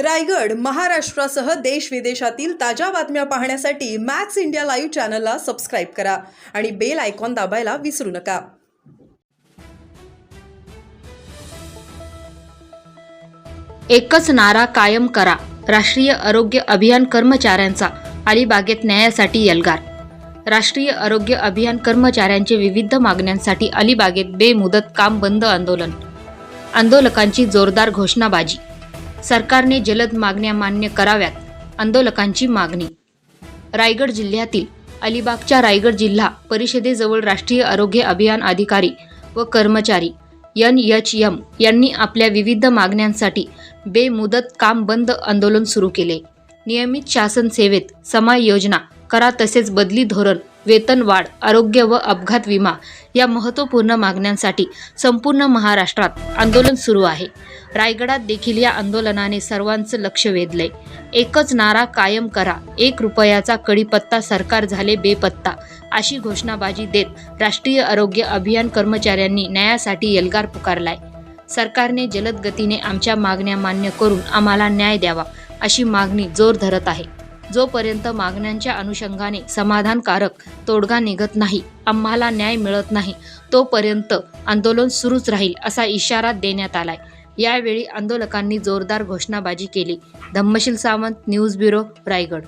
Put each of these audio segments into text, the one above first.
रायगड महाराष्ट्रासह देश विदेशातील ताज्या बातम्या पाहण्यासाठी मॅक्स इंडिया लाईव्ह चॅनलला सबस्क्राईब करा आणि बेल आयकॉन दाबायला विसरू नका. एकच नारा कायम करा. राष्ट्रीय आरोग्य अभियान कर्मचाऱ्यांचा अलिबागेत न्यायासाठी यलगार. राष्ट्रीय आरोग्य अभियान कर्मचाऱ्यांचे विविध मागण्यांसाठी अलिबागेत बेमुदत काम बंद आंदोलन. आंदोलकांची जोरदार घोषणाबाजी. सरकारने जलद मागण्या मान्य कराव्यात आंदोलकांची मागणी. रायगड जिल्ह्यातील अलिबागच्या रायगड जिल्हा परिषदेजवळ राष्ट्रीय आरोग्य अभियान अधिकारी व कर्मचारी एन एच एम यांनी आपल्या विविध मागण्यांसाठी बेमुदत काम बंद आंदोलन सुरू केले. नियमित शासन सेवेत समाय योजना करा तसेच बदली धोरण वेतन वाढ आरोग्य व अपघात विमा या महत्त्वपूर्ण मागण्यांसाठी संपूर्ण महाराष्ट्रात आंदोलन सुरू आहे. रायगडात देखील या आंदोलनाने सर्वांचं लक्ष वेधलंय. एकच नारा कायम करा एक रुपयाचा कडीपत्ता सरकार झाले बेपत्ता अशी घोषणाबाजी देत राष्ट्रीय आरोग्य अभियान कर्मचाऱ्यांनी न्यायासाठी एल्गार पुकारलाय. सरकारने जलद गतीने आमच्या मागण्या मान्य करून आम्हाला न्याय द्यावा अशी मागणी जोर धरत आहे. जोपर्यंत मागण्यांच्या अनुषंगाने समाधानकारक तोडगा निघत नाही आम्हाला न्याय मिळत नाही तोपर्यंत आंदोलन सुरूच राहील असा इशारा देण्यात आलाय. यावेळी आंदोलकांनी जोरदार घोषणाबाजी केली. Dhammashil Sawant news bureau Raigad.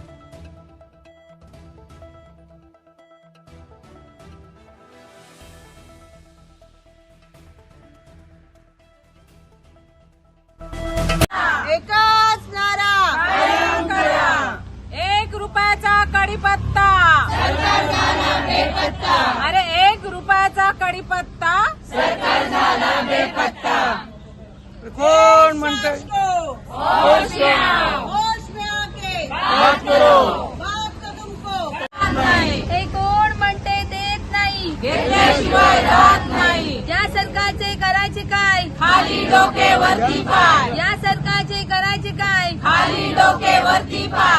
अरे एक रुपयाचा कडीपत्ता कोण म्हणतंय? होश में आके. बात तो तुमको हे कोण म्हणते देत नाही? घेतल्याशिवाय राहत नाही. या सरकारचे करायचे काय? खाली डोकेवरती पाय. या सरकारचे करायचे काय? खाली डोकेवरती पाय.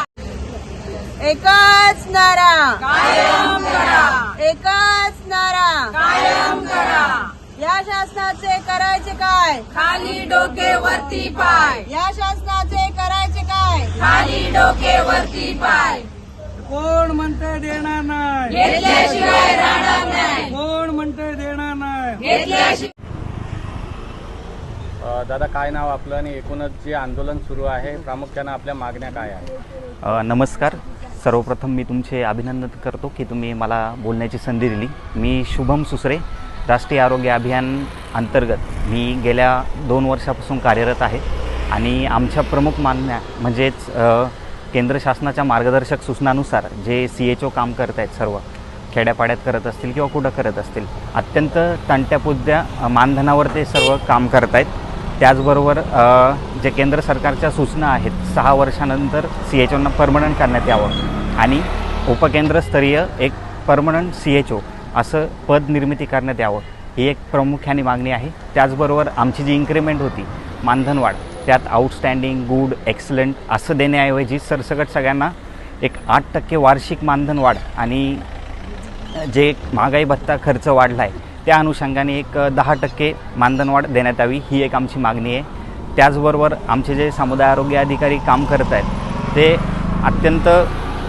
एकच नारा. कायम करा. एकच नारा. कायम करा. या शासनाचे करायचे काय? खाली डोकेवरती पाय. या शासनाचे करायचे काय? खाली डोकेवरती पाय. कोण म्हणतंय देणार नाही? घेतल्याशिवाय राहणार नाही. कोण म्हणतंय देणार नाही? घेतल्याशिवाय दादा काय नाव आपलं आणि एकूणच जे आंदोलन सुरू आहे प्रामुख्यानं आपल्या मागण्या काय आहेत? अ, नमस्कार. सर्वप्रथम मी तुमचे अभिनंदन करतो की तुम्ही मला बोलण्याची संधी दिली. मी शुभम सुसरे राष्ट्रीय आरोग्य अभियान अंतर्गत मी गेल्या दोन वर्षापासून कार्यरत आहे आणि आमच्या प्रमुख मान्या म्हणजेच केंद्र शासनाच्या मार्गदर्शक सूचनानुसार जे सी एच ओ काम करत आहेत सर्व खेड्यापाड्यात करत असतील किंवा कुठं करत असतील अत्यंत तंट्यापुद्या मानधनावर ते सर्व काम करत आहेत त्याचबरोबर जे केंद्र सरकारच्या सूचना आहेत सहा वर्षानंतर सी एच ओना परमनंट करण्यात यावं. आणि उपकेंद्रस्तरीय एक परमनंट सी एच ओ असं पद निर्मिती करण्यात यावं ही एक प्रामुख्याने मागणी आहे. त्याचबरोबर आमची जी इन्क्रिमेंट होती मानधनवाढ त्यात आउटस्टँडिंग गुड एक्सलंट असं देण्याऐवजी सरसकट सगळ्यांना एक आठ टक्के वार्षिक मानधनवाढ आणि जे महागाई भत्ता खर्च वाढला आहे त्या अनुषंगाने एक दहा टक्के मानधनवाढ देण्यात यावी ही एक आमची मागणी आहे. त्याचबरोबर आमचे जे समुदाय आरोग्य अधिकारी काम करत आहेत ते अत्यंत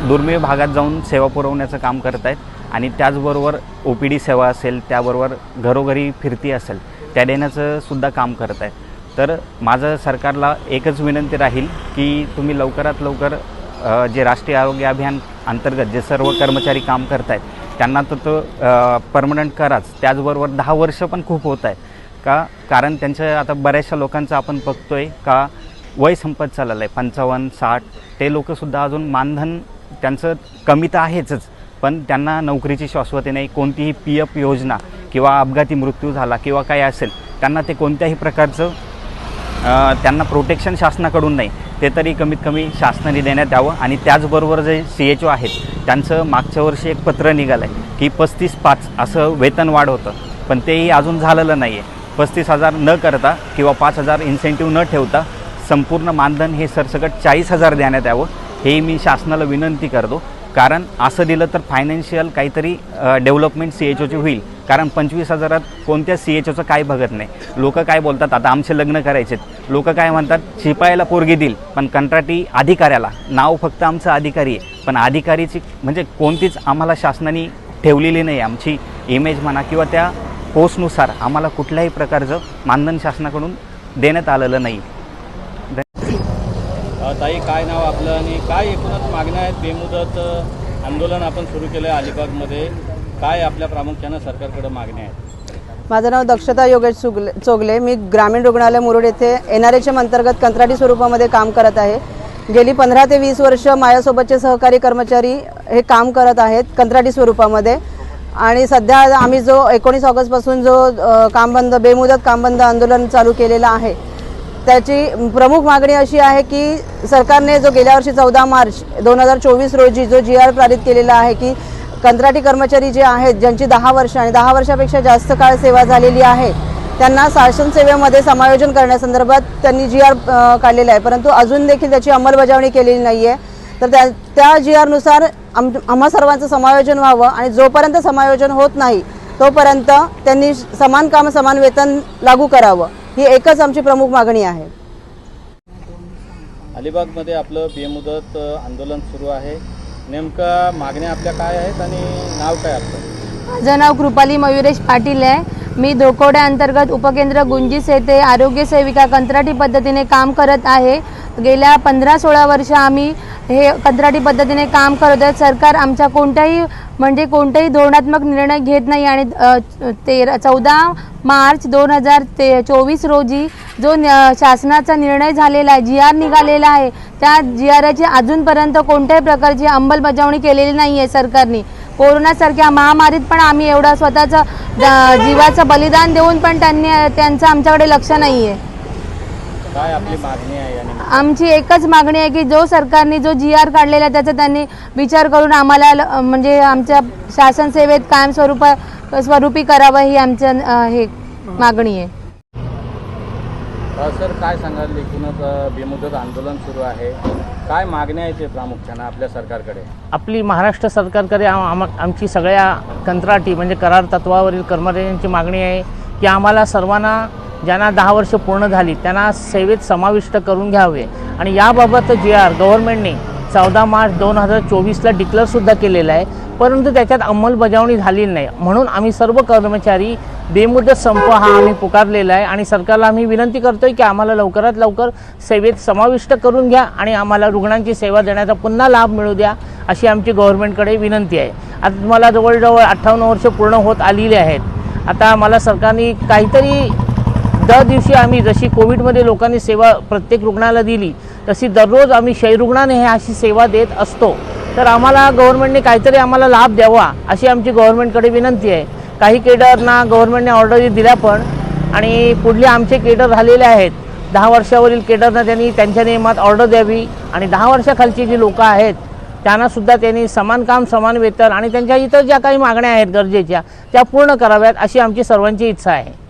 दुर्मिळ भागात जाऊन सेवा पुरवण्याचं काम करत आहेत आणि त्याचबरोबर ओ पी डी सेवा असेल त्याबरोबर घरोघरी फिरती असेल त्या देण्याचं सुद्धा काम करत आहेत. तर माझं सरकारला एकच विनंती राहील की तुम्ही लवकरात लवकर जे राष्ट्रीय आरोग्य अभियान अंतर्गत जे सर्व कर्मचारी काम करत आहेत त्यांना तर तो परमनंट कराच. त्याचबरोबर दहा वर्ष पण खूप होत आहे. का? कारण त्यांचं आता बऱ्याचशा लोकांचं आपण बघतोय का? वय संपत चाललं आहे पंचावन्न साठ ते लोकंसुद्धा अजून मानधन त्यांचं कमी तर आहेच पण त्यांना नोकरीची शाश्वती नाही. कोणतीही पी एफ योजना किंवा अपघाती मृत्यू झाला किंवा काय असेल त्यांना ते कोणत्याही प्रकारचं त्यांना प्रोटेक्शन शासनाकडून नाही. ते तरी कमीत कमी शासनाने देण्यात यावं आणि त्याचबरोबर जे सी एच ओ आहेत त्यांचं मागच्या वर्षी एक पत्र निघालं आहे की पस्तीस पाच असं वेतन वाढ होतं. पण तेही अजून झालेलं नाही आहे पस्तीस हजार न करता किंवा पाच हजार इन्सेंटिव्ह न ठेवता संपूर्ण मानधन हे सरसकट चाळीस हजार देण्यात यावं हे मी शासनाला विनंती करतो. कारण असं दिलं तर फायनान्शियल काहीतरी डेव्हलपमेंट सी एच ओची होईल. कारण पंचवीस हजारात कोणत्या सी एच ओचं काय बघत नाही. लोक काय बोलतात आता आमचे लग्न करायचे लोक काय म्हणतात शिपायाला पोरगी देईल पण कंत्राटी अधिकाऱ्याला. नाव फक्त आमचं अधिकारी आहे. पण अधिकारीची म्हणजे कोणतीच आम्हाला शासनाने ठेवलेली नाही. आमची इमेज म्हणा किंवा त्या पोस्टनुसार आम्हाला कुठल्याही प्रकारचं मानधन शासनाकडून देण्यात आलेलं नाही. ताई काय नाव आपलं आणि काय एकूणच मागण्या आहेत? बेमुदत आंदोलन आपण सुरू केलं आहे अलिबागमध्ये. काय आपल्या प्रामुख्यानं सरकारकडे मागण्या आहेत? माझं नाव दक्षता योगेश चुगले चोगले. मी ग्रामीण रुग्णालय मुरुड येथे एन आर एच एम अंतर्गत कंत्राटी स्वरूपामध्ये काम करत आहे. गेली पंधरा ते वीस वर्ष माझ्यासोबतचे सहकारी कर्मचारी हे काम करत आहेत कंत्राटी स्वरूपामध्ये. आणि सध्या आम्ही जो एकोणीस ऑगस्टपासून जो काम कामबंद बेमुदत कामबंद आंदोलन चालू केलेलं आहे त्याची प्रमुख मागणी अशी आहे की सरकारने जो गेल्या वर्षी चौदा मार्च दोन हजार चोवीस रोजी जो जी आर पारित केलेला आहे की कंत्राटी कर्मचारी जे आहेत ज्यांची दहा वर्ष आणि दहा वर्षापेक्षा जास्त काळ सेवा झालेली आहे त्यांना शासन सेवेमध्ये समायोजन करण्यासंदर्भात त्यांनी जी आर काढलेला आहे. परंतु अजून देखील त्याची अंमलबजावणी केलेली नाही आहे तर त्या त्या जी आरनुसार आम आम्हा सर्वांचं समायोजन व्हावं आणि जोपर्यंत समायोजन होत नाही तोपर्यंत त्यांनी समान काम समान वेतन लागू करावं. ही एकच आमची प्रमुख मागणी आहे. अलिबागमध्ये आपलं बेमुदत आंदोलन सुरू आहे. नेमका मागण्या आपल्या काय आहेत आणि नाव काय आपलं? माझं नाव कृपाली मयुरेश पाटील आहे. मी धोकोड्या अंतर्गत उपकेंद्र गुंजीस येथे आरोग्य सेविका कंत्राटी पद्धतीने काम करत आहे. गेल्या पंधरा सोळा वर्ष आम्ही हे कंत्राटी पद्धतीने काम करत आहे. सरकार आमच्या कोणत्याही म्हणजे कोणतेही धोरणात्मक निर्णय घेत नाही आणि तेरा चौदा मार्च दोन हजार ते चोवीस रोजी जो न- शासनाचा निर्णय झालेला आहे जी आर निघालेला आहे त्या जी आरची अजूनपर्यंत कोणत्याही प्रकारची अंमलबजावणी केलेली नाही आहे सरकारने. कोरोनासारख्या महामारीत पण आम्ही एवढा स्वतःचं जीवाचं बलिदान देऊन पण त्यांनी त्यांचं आमच्याकडे लक्ष नाही आहे आमची एकच मागणी आहे की जो सरकारने जो जी आर काढलेला आहे त्याचा त्यांनी विचार करून आम्हाला म्हणजे आमच्या शासन सेवेत कायमस्वरूप स्वरूपी करावं ही आमच्या हे मागणी आहे. सर काय सांगाल एकूणच बेमुदत आंदोलन सुरू आहे. काय मागण्या आहेत ते प्रामुख्यानं आपल्या सरकारकडे? आपली महाराष्ट्र सरकारकडे आम- आमची सगळ्या कंत्राटी म्हणजे करार तत्वावरील कर्मचाऱ्यांची मागणी आहे की आम्हाला सर्वांना ज्यांना दहा वर्ष पूर्ण झाली त्यांना सेवेत समाविष्ट करून घ्यावे. आणि याबाबत जे आर गव्हर्नमेंटने चौदा मार्च दोन हजार चोवीसला डिक्लेअरसुद्धा केलेलं आहे. परंतु त्याच्यात अंमलबजावणी झालेली नाही. म्हणून आम्ही सर्व कर्मचारी बेमुदत संप हा आम्ही पुकारलेला आहे. आणि सरकारला आम्ही विनंती करतोय की आम्हाला लवकरात लवकर सेवेत समाविष्ट करून घ्या आणि आम्हाला रुग्णांची सेवा देण्याचा पुन्हा लाभ मिळू द्या अशी आमची गव्हर्नमेंटकडे विनंती आहे. आता तुम्हाला जवळजवळ अठ्ठावन्न वर्ष पूर्ण होत आलेली आहेत. आता मला सरकारने काहीतरी दर दिवशी आम्ही जशी कोविडमध्ये लोकांनी सेवा प्रत्येक रुग्णाला दिली तशी दररोज आम्ही क्षयरुग्णाने हे अशी सेवा देत असतो. तर आम्हाला गव्हर्नमेंटने काहीतरी आम्हाला लाभ द्यावा अशी आमची गव्हर्नमेंटकडे विनंती आहे. काही केडरना गव्हर्नमेंटने ऑर्डरी दिल्या पण आणि पुढले आमचे केडर झालेले आहेत. दहा वर्षावरील केडरना त्यांनी त्यांच्या नियमात ऑर्डर द्यावी आणि दहा वर्षाखालची जी लोकं आहेत त्यांनासुद्धा त्यांनी समान काम समान वेतन आणि त्यांच्या इतर ज्या काही मागण्या आहेत गरजेच्या त्या पूर्ण कराव्यात अशी आमची सर्वांची इच्छा आहे.